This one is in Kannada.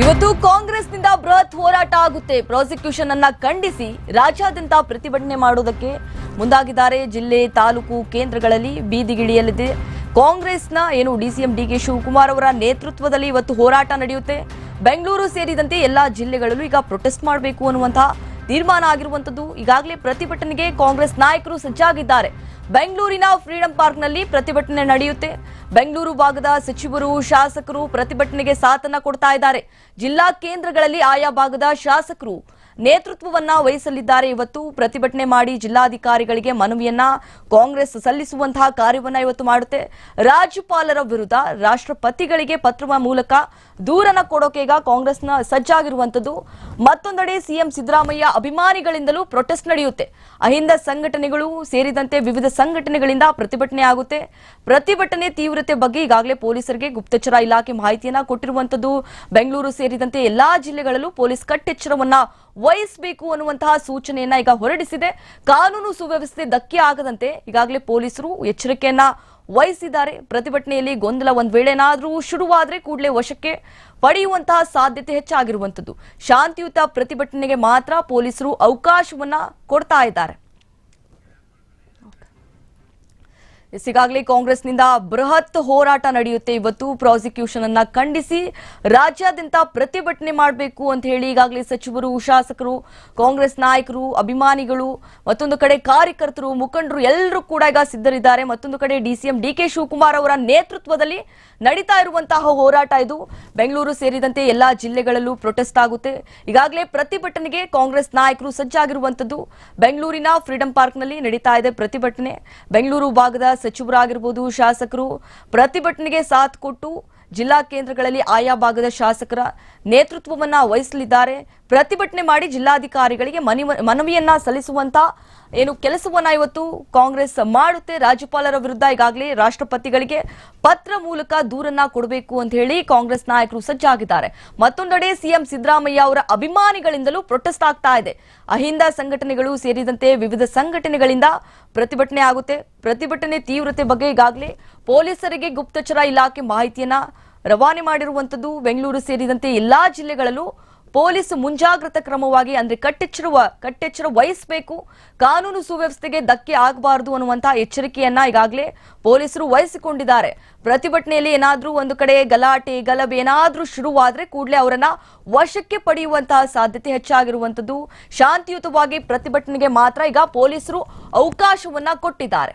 ಇವತ್ತು ಕಾಂಗ್ರೆಸ್ನಿಂದ ಬೃಹತ್ ಹೋರಾಟ ಆಗುತ್ತೆ. ಪ್ರಾಸಿಕ್ಯೂಷನ್ ಅನ್ನ ಖಂಡಿಸಿ ರಾಜ್ಯಾದ್ಯಂತ ಪ್ರತಿಭಟನೆ ಮಾಡುವುದಕ್ಕೆ ಮುಂದಾಗಿದ್ದಾರೆ. ಜಿಲ್ಲೆ, ತಾಲೂಕು, ಕೇಂದ್ರಗಳಲ್ಲಿ ಬೀದಿಗಿಳಿಯಲಿದೆ ಕಾಂಗ್ರೆಸ್ನ ಏನು ಡಿಸಿಎಂ ಡಿ ಕೆ ಶಿವಕುಮಾರ್ ಅವರ ನೇತೃತ್ವದಲ್ಲಿ ಇವತ್ತು ಹೋರಾಟ ನಡೆಯುತ್ತೆ. ಬೆಂಗಳೂರು ಸೇರಿದಂತೆ ಎಲ್ಲಾ ಜಿಲ್ಲೆಗಳಲ್ಲೂ ಈಗ ಪ್ರೊಟೆಸ್ಟ್ ಮಾಡಬೇಕು ಅನ್ನುವಂತಹ ತೀರ್ಮಾನ ಆಗಿರುವಂತದ್ದು ಈಗಾಗಲೇ ಪ್ರತಿಭಟನೆಗೆ ಕಾಂಗ್ರೆಸ್ ನಾಯಕರು ಸಜ್ಜಾಗಿದ್ದಾರೆ. ಬೆಂಗಳೂರಿನ ಫ್ರೀಡಂ ಪಾರ್ಕ್ನಲ್ಲಿ ಪ್ರತಿಭಟನೆ ನಡೆಯುತ್ತೆ. ಬೆಂಗಳೂರು ಭಾಗದ ಸಚಿವರು, ಶಾಸಕರು ಪ್ರತಿಭಟನೆಗೆ ಸಾಥನ್ನ ಕೊಡ್ತಾ ಇದ್ದಾರೆ. ಜಿಲ್ಲಾ ಕೇಂದ್ರಗಳಲ್ಲಿ ಆಯಾ ಭಾಗದ ಶಾಸಕರು ನೇತೃತ್ವವನ್ನ ವಹಿಸಲಿದ್ದಾರೆ. ಇವತ್ತು ಪ್ರತಿಭಟನೆ ಮಾಡಿ ಜಿಲ್ಲಾಧಿಕಾರಿಗಳಿಗೆ ಮನವಿಯನ್ನ ಕಾಂಗ್ರೆಸ್ ಸಲ್ಲಿಸುವಂತಹ ಕಾರ್ಯವನ್ನ ಇವತ್ತು ಮಾಡುತ್ತೆ. ರಾಜ್ಯಪಾಲರ ವಿರುದ್ಧ ರಾಷ್ಟ್ರಪತಿಗಳಿಗೆ ಪತ್ರದ ಮೂಲಕ ದೂರನ ಕೊಡೋಕೆ ಈಗ ಕಾಂಗ್ರೆಸ್ನ ಸಜ್ಜಾಗಿರುವಂತದ್ದು ಮತ್ತೊಂದೆಡೆ ಸಿಎಂ ಸಿದ್ದರಾಮಯ್ಯ ಅಭಿಮಾನಿಗಳಿಂದಲೂ ಪ್ರೊಟೆಸ್ಟ್ ನಡೆಯುತ್ತೆ. ಅಹಿಂದ ಸಂಘಟನೆಗಳು ಸೇರಿದಂತೆ ವಿವಿಧ ಸಂಘಟನೆಗಳಿಂದ ಪ್ರತಿಭಟನೆ ಆಗುತ್ತೆ. ಪ್ರತಿಭಟನೆ ತೀವ್ರತೆ ಬಗ್ಗೆ ಈಗಾಗಲೇ ಪೊಲೀಸರಿಗೆ ಗುಪ್ತಚರ ಇಲಾಖೆ ಮಾಹಿತಿಯನ್ನ ಕೊಟ್ಟಿರುವಂತದ್ದು ಬೆಂಗಳೂರು ಸೇರಿದಂತೆ ಎಲ್ಲಾ ಜಿಲ್ಲೆಗಳಲ್ಲೂ ಪೊಲೀಸ್ ಕಟ್ಟೆಚ್ಚರವನ್ನ ವಹಿಸಬೇಕು ಅನ್ನುವಂತಹ ಸೂಚನೆಯನ್ನ ಈಗ ಹೊರಡಿಸಿದೆ. ಕಾನೂನು ಸುವ್ಯವಸ್ಥೆ ಧಕ್ಕೆ ಆಗದಂತೆ ಈಗಾಗಲೇ ಪೊಲೀಸರು ಎಚ್ಚರಿಕೆಯನ್ನ ವಹಿಸಿದ್ದಾರೆ. ಪ್ರತಿಭಟನೆಯಲ್ಲಿ ಗೊಂದಲ ಒಂದ್ ವೇಳೆನಾದರೂ ಶುರುವಾದರೆ ಕೂಡಲೇ ವಶಕ್ಕೆ ಪಡೆಯುವಂತಹ ಸಾಧ್ಯತೆ ಹೆಚ್ಚಾಗಿರುವಂಥದ್ದು. ಶಾಂತಿಯುತ ಪ್ರತಿಭಟನೆಗೆ ಮಾತ್ರ ಪೊಲೀಸರು ಅವಕಾಶವನ್ನ ಕೊಡ್ತಾ ಇದ್ದಾರೆ. ಈಗಾಗಲೇ ಕಾಂಗ್ರೆಸ್ನಿಂದ ಬೃಹತ್ ಹೋರಾಟ ನಡೆಯುತ್ತೆ. ಇವತ್ತು ಪ್ರಾಸಿಕ್ಯೂಷನ್ ಅನ್ನ ಖಂಡಿಸಿ ರಾಜ್ಯಾದ್ಯಂತ ಪ್ರತಿಭಟನೆ ಮಾಡಬೇಕು ಅಂತ ಹೇಳಿ ಈಗಾಗಲೇ ಸಚಿವರು, ಶಾಸಕರು, ಕಾಂಗ್ರೆಸ್ ನಾಯಕರು, ಅಭಿಮಾನಿಗಳು, ಮತ್ತೊಂದು ಕಡೆ ಕಾರ್ಯಕರ್ತರು, ಮುಖಂಡರು ಎಲ್ಲರೂ ಕೂಡ ಈಗ ಸಿದ್ಧರಿದ್ದಾರೆ. ಮತ್ತೊಂದು ಕಡೆ ಡಿಸಿಎಂ ಡಿಕೆ ಶಿವಕುಮಾರ್ ಅವರ ನೇತೃತ್ವದಲ್ಲಿ ನಡೀತಾ ಇರುವಂತಹ ಹೋರಾಟ ಇದು. ಬೆಂಗಳೂರು ಸೇರಿದಂತೆ ಎಲ್ಲಾ ಜಿಲ್ಲೆಗಳಲ್ಲೂ ಪ್ರೊಟೆಸ್ಟ್ ಆಗುತ್ತೆ. ಈಗಾಗಲೇ ಪ್ರತಿಭಟನೆಗೆ ಕಾಂಗ್ರೆಸ್ ನಾಯಕರು ಸಜ್ಜಾಗಿರುವಂತದ್ದು ಬೆಂಗಳೂರಿನ ಫ್ರೀಡಂ ಪಾರ್ಕ್ನಲ್ಲಿ ನಡೀತಾ ಇದೆ ಪ್ರತಿಭಟನೆ. ಬೆಂಗಳೂರು ಭಾಗದ ಸಚಿವರಾಗಿರ್ಬೋದು ಶಾಸಕರು, ಪ್ರತಿಭಟನೆಗೆ ಸಾಥ್ ಕೊಟ್ಟು ಜಿಲ್ಲಾ ಕೇಂದ್ರಗಳಲ್ಲಿ ಆಯಾ ಭಾಗದ ಶಾಸಕರ ನೇತೃತ್ವವನ್ನ ವಹಿಸಲಿದ್ದಾರೆ. ಪ್ರತಿಭಟನೆ ಮಾಡಿ ಜಿಲ್ಲಾಧಿಕಾರಿಗಳಿಗೆ ಮನವಿ- ಮನವಿಯನ್ನ ಸಲ್ಲಿಸುವಂತ ಏನು ಕೆಲಸವನ್ನ ಇವತ್ತು ಕಾಂಗ್ರೆಸ್ ಮಾಡುತ್ತೆ? ರಾಜ್ಯಪಾಲರ ವಿರುದ್ಧ ಈಗಾಗಲೇ ರಾಷ್ಟ್ರಪತಿಗಳಿಗೆ ಪತ್ರ ಮೂಲಕ ದೂರನ್ನ ಕೊಡಬೇಕು ಅಂತ ಹೇಳಿ ಕಾಂಗ್ರೆಸ್ ನಾಯಕರು ಸಜ್ಜಾಗಿದ್ದಾರೆ. ಮತ್ತೊಂದೆಡೆ ಸಿಎಂ ಸಿದ್ದರಾಮಯ್ಯ ಅವರ ಅಭಿಮಾನಿಗಳಿಂದಲೂ ಪ್ರೊಟೆಸ್ಟ್ ಆಗ್ತಾ ಇದೆ. ಅಹಿಂದ ಸಂಘಟನೆಗಳು ಸೇರಿದಂತೆ ವಿವಿಧ ಸಂಘಟನೆಗಳಿಂದ ಪ್ರತಿಭಟನೆ ಆಗುತ್ತೆ. ಪ್ರತಿಭಟನೆ ತೀವ್ರತೆ ಬಗ್ಗೆ ಈಗಾಗಲೇ ಪೊಲೀಸರಿಗೆ ಗುಪ್ತಚರ ಇಲಾಖೆ ಮಾಹಿತಿಯನ್ನ ರವಾನೆ ಮಾಡಿರುವಂತದ್ದು ಬೆಂಗಳೂರು ಸೇರಿದಂತೆ ಎಲ್ಲಾ ಜಿಲ್ಲೆಗಳಲ್ಲೂ ಪೊಲೀಸ್ ಮುಂಜಾಗ್ರತಾ ಕ್ರಮವಾಗಿ ಅಂದ್ರೆ ಕಟ್ಟೆಚ್ಚರುವ, ಕಟ್ಟೆಚ್ಚರ ವಹಿಸಬೇಕು. ಕಾನೂನು ಸುವ್ಯವಸ್ಥೆಗೆ ಧಕ್ಕೆ ಆಗಬಾರದು ಅನ್ನುವಂತಹ ಎಚ್ಚರಿಕೆಯನ್ನ ಈಗಾಗಲೇ ಪೊಲೀಸರು ವಹಿಸಿಕೊಂಡಿದ್ದಾರೆ. ಪ್ರತಿಭಟನೆಯಲ್ಲಿ ಏನಾದ್ರೂ ಒಂದು ಕಡೆ ಗಲಾಟೆ, ಗಲಭೆ ಏನಾದ್ರೂ ಶುರುವಾದ್ರೆ ಕೂಡಲೇ ಅವರನ್ನ ವಶಕ್ಕೆ ಪಡೆಯುವಂತಹ ಸಾಧ್ಯತೆ ಹೆಚ್ಚಾಗಿರುವಂತದ್ದು ಶಾಂತಿಯುತವಾಗಿ ಪ್ರತಿಭಟನೆಗೆ ಮಾತ್ರ ಈಗ ಪೊಲೀಸರು ಅವಕಾಶವನ್ನ ಕೊಟ್ಟಿದ್ದಾರೆ.